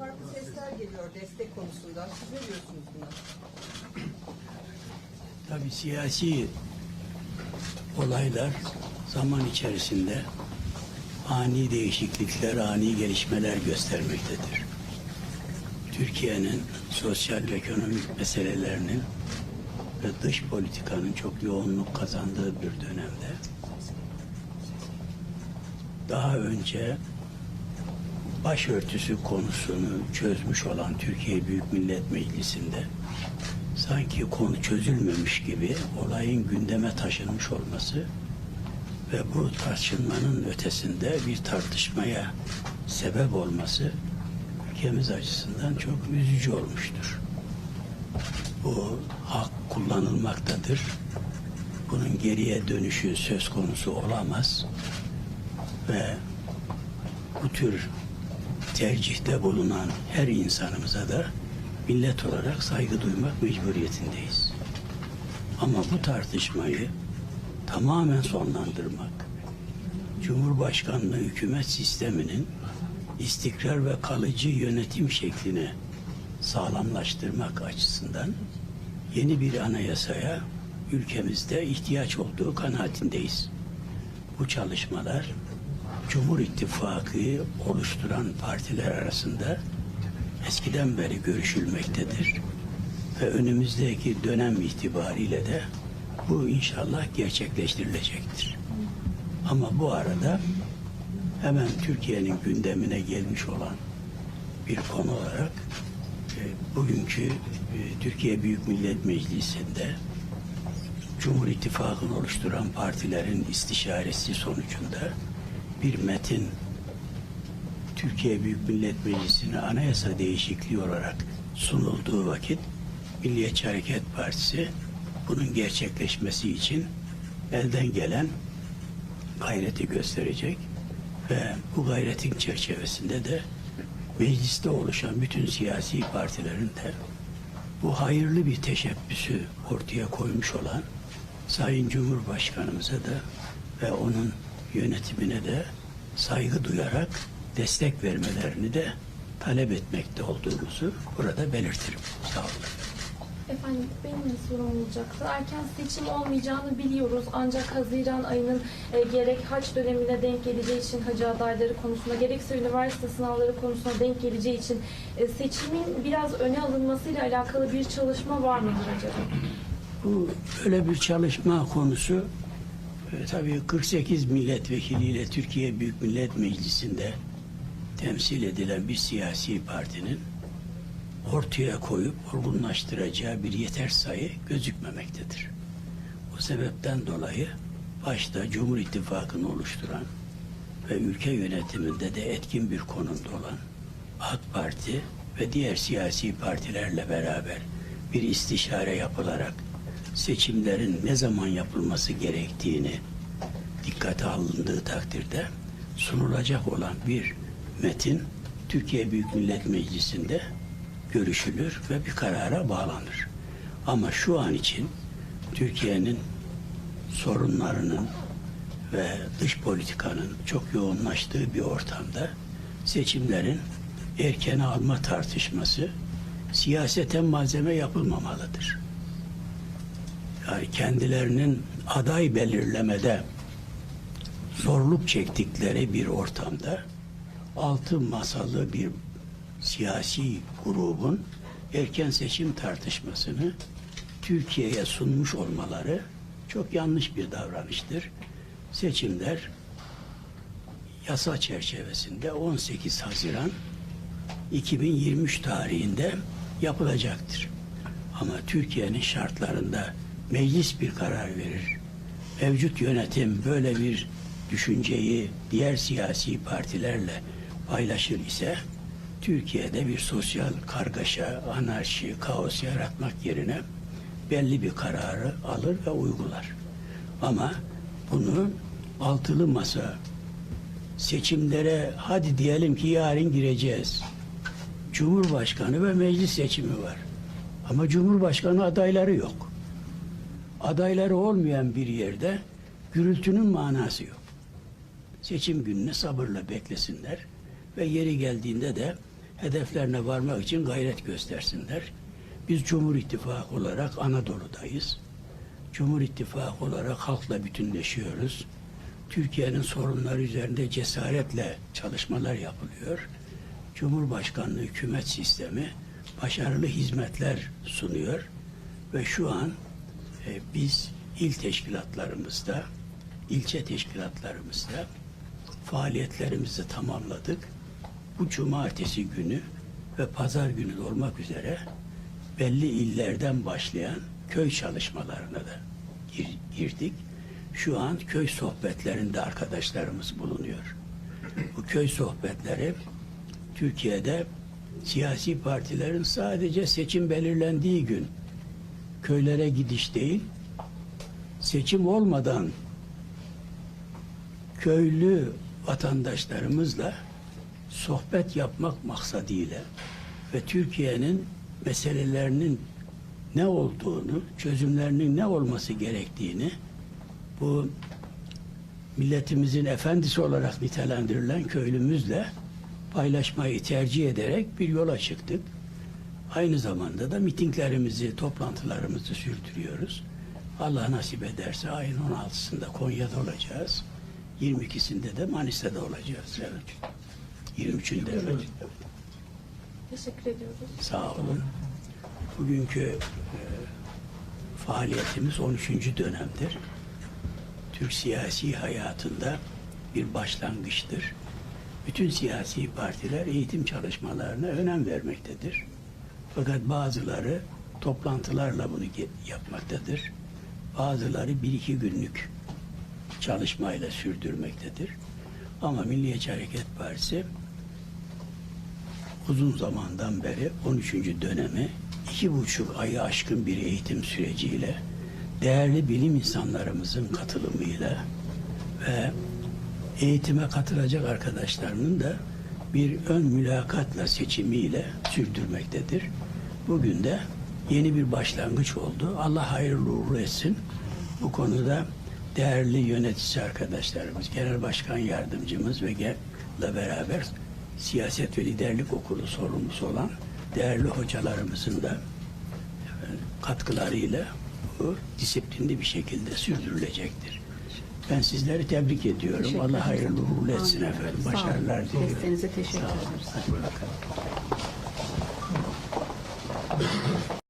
farklı sesler geliyor destek konusunda. Siz ne diyorsunuz buna? Tabii siyasi olaylar zaman içerisinde ani değişiklikler, ani gelişmeler göstermektedir. Türkiye'nin sosyal ve ekonomik meselelerinin ve dış politikanın çok yoğunluk kazandığı bir dönemde daha önce başörtüsü konusunu çözmüş olan Türkiye Büyük Millet Meclisi'nde sanki konu çözülmemiş gibi olayın gündeme taşınmış olması ve bu tartışmanın ötesinde bir tartışmaya sebep olması ülkemiz açısından çok üzücü olmuştur. Bu hak kullanılmaktadır. Bunun geriye dönüşü söz konusu olamaz ve bu tür tercihte bulunan her insanımıza da millet olarak saygı duymak mecburiyetindeyiz. Ama bu tartışmayı tamamen sonlandırmak, Cumhurbaşkanlığı hükümet sisteminin istikrar ve kalıcı yönetim şeklini sağlamlaştırmak açısından yeni bir anayasaya ülkemizde ihtiyaç olduğu kanaatindeyiz. Bu çalışmalar Cumhur İttifakı oluşturan partiler arasında eskiden beri görüşülmektedir. Ve önümüzdeki dönem itibariyle de bu inşallah gerçekleştirilecektir. Ama bu arada hemen Türkiye'nin gündemine gelmiş olan bir konu olarak e, bugünkü e, Türkiye Büyük Millet Meclisi'nde Cumhur İttifakı'nı oluşturan partilerin istişaresi sonucunda bir metin. Türkiye Büyük Millet Meclisi'ne anayasa değişikliği olarak sunulduğu vakit Milliyetçi Hareket Partisi bunun gerçekleşmesi için elden gelen gayreti gösterecek ve bu gayretin çerçevesinde de mecliste oluşan bütün siyasi partilerin de bu hayırlı bir teşebbüsü ortaya koymuş olan Sayın Cumhurbaşkanımıza da ve onun yönetimine de saygı duyarak destek vermelerini de talep etmekte olduğumuzu burada belirtirim. Sağ olun. Efendim benim de sorum olacaktı. Erken seçim olmayacağını biliyoruz. Ancak Haziran ayının e, gerek haç dönemine denk geleceği için hacı adayları konusunda gerekse üniversite sınavları konusuna denk geleceği için e, seçimin biraz öne alınmasıyla alakalı bir çalışma var mıdır acaba? Bu böyle bir çalışma konusu tabii 48 milletvekiliyle Türkiye Büyük Millet Meclisi'nde temsil edilen bir siyasi partinin ortaya koyup olgunlaştıracağı bir yeter sayı gözükmemektedir. O sebepten dolayı başta Cumhur İttifakı'nı oluşturan ve ülke yönetiminde de etkin bir konumda olan AK Parti ve diğer siyasi partilerle beraber bir istişare yapılarak seçimlerin ne zaman yapılması gerektiğini dikkate alındığı takdirde sunulacak olan bir metin Türkiye Büyük Millet Meclisi'nde görüşülür ve bir karara bağlanır. Ama şu an için Türkiye'nin sorunlarının ve dış politikanın çok yoğunlaştığı bir ortamda seçimlerin erkene alma tartışması siyaseten malzeme yapılmamalıdır. Kendilerinin aday belirlemede zorluk çektikleri bir ortamda altı masalı bir siyasi grubun erken seçim tartışmasını Türkiye'ye sunmuş olmaları çok yanlış bir davranıştır. Seçimler yasa çerçevesinde 18 Haziran 2023 tarihinde yapılacaktır. Ama Türkiye'nin şartlarında meclis bir karar verir. Mevcut yönetim böyle bir düşünceyi diğer siyasi partilerle paylaşır ise Türkiye'de bir sosyal kargaşa, anarşi, kaos yaratmak yerine belli bir kararı alır ve uygular. Ama bunu altılı masa seçimlere hadi diyelim ki yarın gireceğiz. Cumhurbaşkanı ve meclis seçimi var. Ama Cumhurbaşkanı adayları yok. Adayları olmayan bir yerde gürültünün manası yok. Seçim gününe sabırla beklesinler ve yeri geldiğinde de hedeflerine varmak için gayret göstersinler. Biz Cumhur İttifakı olarak Anadolu'dayız. Cumhur İttifakı olarak halkla bütünleşiyoruz. Türkiye'nin sorunları üzerinde cesaretle çalışmalar yapılıyor. Cumhurbaşkanlığı hükümet sistemi başarılı hizmetler sunuyor ve şu an biz il teşkilatlarımızda, ilçe teşkilatlarımızda faaliyetlerimizi tamamladık. Bu cumartesi günü ve pazar günü olmak üzere belli illerden başlayan köy çalışmalarına da gir- girdik. Şu an köy sohbetlerinde arkadaşlarımız bulunuyor. Bu köy sohbetleri Türkiye'de siyasi partilerin sadece seçim belirlendiği gün köylere gidiş değil, seçim olmadan köylü vatandaşlarımızla sohbet yapmak maksadıyla ve Türkiye'nin meselelerinin ne olduğunu, çözümlerinin ne olması gerektiğini bu milletimizin efendisi olarak nitelendirilen köylümüzle paylaşmayı tercih ederek bir yola çıktık. Aynı zamanda da mitinglerimizi, toplantılarımızı sürdürüyoruz. Allah nasip ederse ayın 16'sında Konya'da olacağız. 22'sinde de Manisa'da olacağız. Evet. 23'ünde evet. Teşekkür ediyoruz. Sağ olun. Bugünkü e, faaliyetimiz 13. dönemdir. Türk siyasi hayatında bir başlangıçtır. Bütün siyasi partiler eğitim çalışmalarına önem vermektedir. Fakat bazıları toplantılarla bunu yapmaktadır. Bazıları bir iki günlük çalışmayla sürdürmektedir. Ama Milliyetçi Hareket Partisi uzun zamandan beri 13. dönemi iki buçuk ayı aşkın bir eğitim süreciyle değerli bilim insanlarımızın katılımıyla ve eğitime katılacak arkadaşlarının da bir ön mülakatla seçimiyle sürdürmektedir. Bugün de yeni bir başlangıç oldu. Allah hayırlı uğurlu etsin. Bu konuda değerli yönetici arkadaşlarımız, genel başkan yardımcımız ve genle beraber siyaset ve liderlik okulu sorumlusu olan değerli hocalarımızın da efendim, katkılarıyla bu disiplinli bir şekilde sürdürülecektir. Ben sizleri tebrik ediyorum. Allah hayırlı uğurlu etsin efendim. Başarılar diliyorum. Desteğinize teşekkür ederiz. Hadi bakalım.